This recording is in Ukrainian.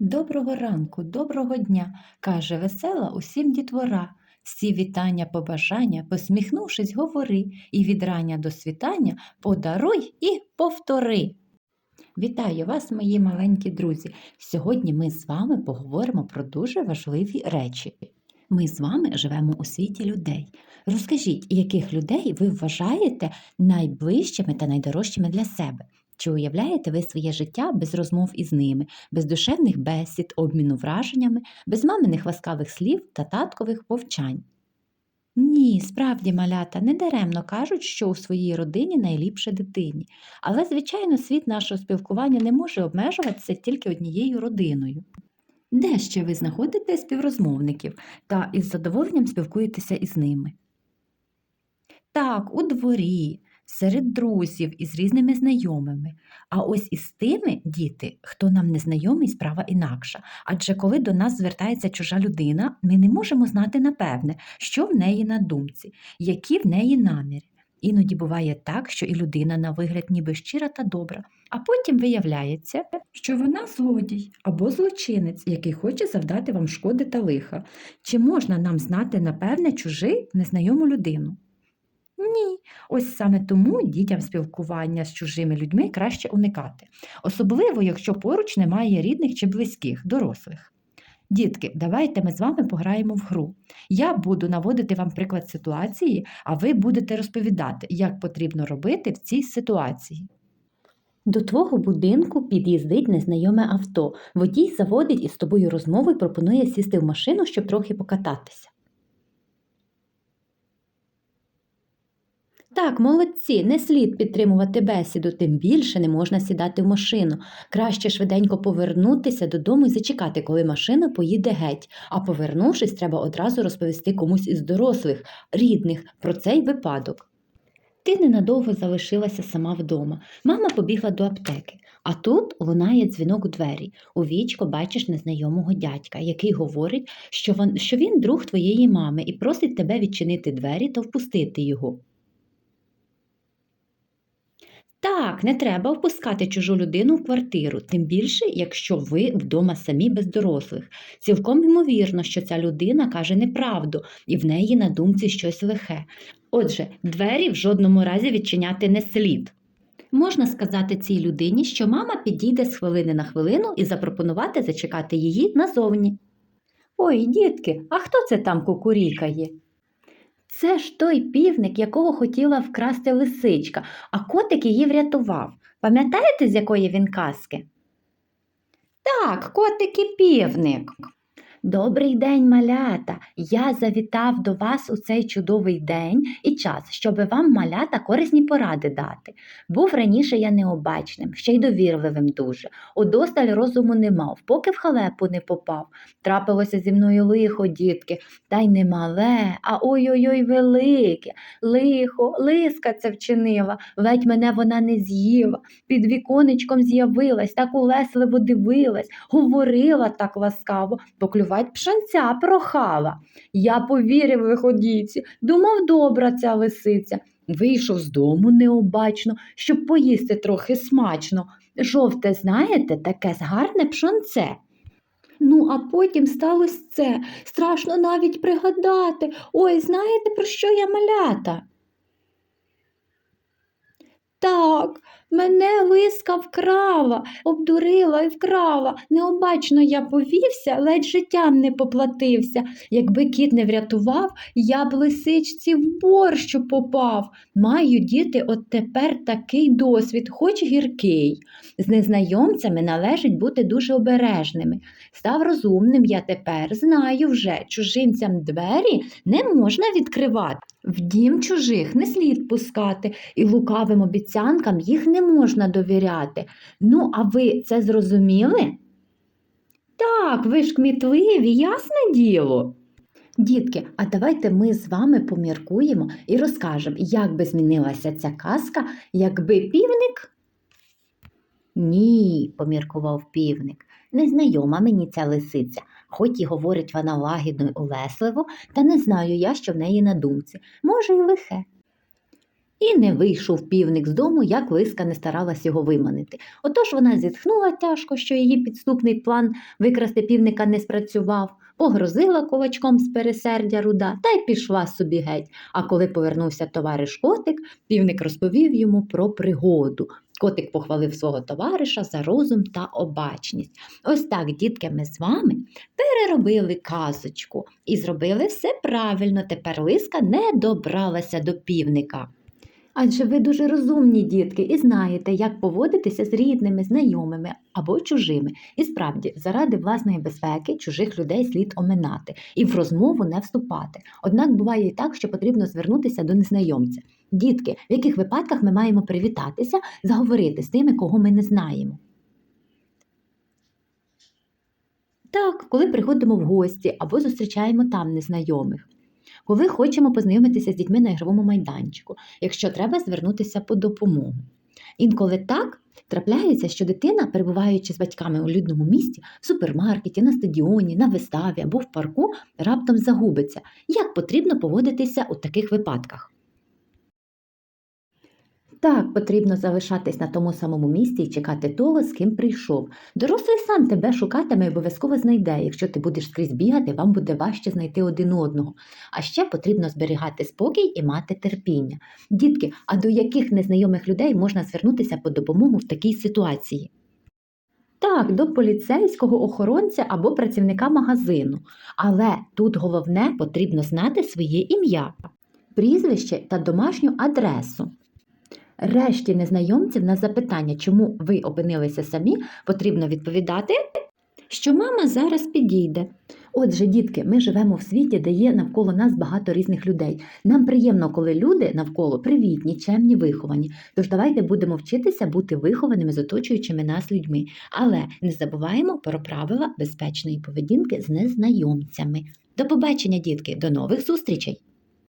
Доброго ранку, доброго дня, каже весела усім дітвора. Всі вітання, побажання, посміхнувшись, говори, і від рання до світання подаруй і повтори. Вітаю вас, мої маленькі друзі! Сьогодні ми з вами поговоримо про дуже важливі речі. Ми з вами живемо у світі людей. Розкажіть, яких людей ви вважаєте найближчими та найдорожчими для себе? Чи уявляєте ви своє життя без розмов із ними, без душевних бесід, обміну враженнями, без маминих ласкавих слів та таткових повчань? Ні, справді малята недаремно кажуть, що у своїй родині найліпше дитині. Але, звичайно, світ нашого спілкування не може обмежуватися тільки однією родиною. Де ще ви знаходите співрозмовників та із задоволенням спілкуєтеся із ними? Так, у дворі, серед друзів із різними знайомими. А ось із тими діти, хто нам не знайомий, справа інакша. Адже коли до нас звертається чужа людина, ми не можемо знати напевне, що в неї на думці, які в неї наміри. Іноді буває так, що і людина на вигляд ніби щира та добра, а потім виявляється, що вона злодій або злочинець, який хоче завдати вам шкоди та лиха. Чи можна нам знати напевне чужий незнайому людину? Ні, ось саме тому дітям спілкування з чужими людьми краще уникати, особливо якщо поруч немає рідних чи близьких, дорослих. Дітки, давайте ми з вами пограємо в гру. Я буду наводити вам приклад ситуації, а ви будете розповідати, як потрібно робити в цій ситуації. До твого будинку під'їздить незнайоме авто. Водій заводить із тобою розмову і пропонує сісти в машину, щоб трохи покататися. Так, молодці, не слід підтримувати бесіду, тим більше не можна сідати в машину. Краще швиденько повернутися додому і зачекати, коли машина поїде геть, а повернувшись, треба одразу розповісти комусь із дорослих, рідних про цей випадок. Ти ненадовго залишилася сама вдома. Мама побігла до аптеки. А тут лунає дзвінок у двері. У вічко бачиш незнайомого дядька, який говорить, що він, друг твоєї мами і просить тебе відчинити двері та впустити його. Так, не треба впускати чужу людину в квартиру, тим більше, якщо ви вдома самі без дорослих. Цілком ймовірно, що ця людина каже неправду і в неї на думці щось лихе. Отже, двері в жодному разі відчиняти не слід. Можна сказати цій людині, що мама підійде з хвилини на хвилину і запропонувати зачекати її назовні. Ой, дітки, а хто це там кукурікає? Це ж той півник, якого хотіла вкрасти лисичка, а котик її врятував. Пам'ятаєте, з якої він казки? Так, котик і півник. Добрий день, малята! Я завітав до вас у цей чудовий день і час, щоби вам малята корисні поради дати. Був раніше я необачним, ще й довірливим дуже. Удосталь розуму не мав, поки в халепу не попав. Трапилося зі мною лихо, дітки, та й не мале, а ой-ой-ой велике. Лихо, лиска це вчинила, ледь мене вона не з'їла. Під віконечком з'явилась, так улесливо дивилась, говорила так ласкаво, поклювать пшенця прохала. Я повірив виходійці, думав, добра ця лисиця. Вийшов з дому необачно, щоб поїсти трохи смачно. Жовте, знаєте, таке гарне пшонце. Ну, а потім сталося це. Страшно навіть пригадати. Ой, знаєте, про що я малята? Так, мене лиска вкрала, обдурила і вкрала. Необачно я повівся, ледь життям не поплатився. Якби кіт не врятував, я б лисичці в борщу попав. Маю діти от тепер такий досвід, хоч гіркий. З незнайомцями належить бути дуже обережними. Став розумним я тепер, знаю вже, чужинцям двері не можна відкривати. В дім чужих не слід пускати, і лукавим обіцянкам їх не можна довіряти. Ну, а ви це зрозуміли? Так, ви ж кмітливі, ясне діло. Дітки, а давайте ми з вами поміркуємо і розкажемо, як би змінилася ця казка, якби півник. Ні, поміркував півник, незнайома мені ця лисиця, хоч і говорить вона лагідно й улесливо, та не знаю я, що в неї на думці. Може, й лихе. І не вийшов півник з дому, як лиска не старалась його виманити. Отож вона зітхнула тяжко, що її підступний план викрасти півника не спрацював, погрозила кулачком з пересердя руда та й пішла собі геть. А коли повернувся товариш котик, півник розповів йому про пригоду. Котик похвалив свого товариша за розум та обачність. Ось так, дітки, ми з вами переробили казочку і зробили все правильно. Тепер лиска не добралася до півника. Адже ви дуже розумні дітки і знаєте, як поводитися з рідними, знайомими або чужими. І справді, заради власної безпеки чужих людей слід оминати і в розмову не вступати. Однак буває і так, що потрібно звернутися до незнайомця. Дітки, в яких випадках ми маємо привітатися, заговорити з тими, кого ми не знаємо. Так, коли приходимо в гості або зустрічаємо там незнайомих. Коли хочемо познайомитися з дітьми на ігровому майданчику, якщо треба звернутися по допомогу. Інколи так трапляється, що дитина, перебуваючи з батьками у людному місті, в супермаркеті, на стадіоні, на виставі або в парку, раптом загубиться. Як потрібно поводитися у таких випадках? Так, потрібно залишатись на тому самому місці і чекати того, з ким прийшов. Дорослий сам тебе шукатиме і обов'язково знайде. Якщо ти будеш скрізь бігати, вам буде важче знайти один одного. А ще потрібно зберігати спокій і мати терпіння. Дітки, а до яких незнайомих людей можна звернутися по допомогу в такій ситуації? Так, до поліцейського охоронця або працівника магазину. Але тут головне потрібно знати своє ім'я, прізвище та домашню адресу. Решті незнайомців на запитання, чому ви опинилися самі, потрібно відповідати, що мама зараз підійде. Отже, дітки, ми живемо в світі, де є навколо нас багато різних людей. Нам приємно, коли люди навколо привітні, чемні, виховані. Тож давайте будемо вчитися бути вихованими з оточуючими нас людьми. Але не забуваємо про правила безпечної поведінки з незнайомцями. До побачення, дітки, до нових зустрічей!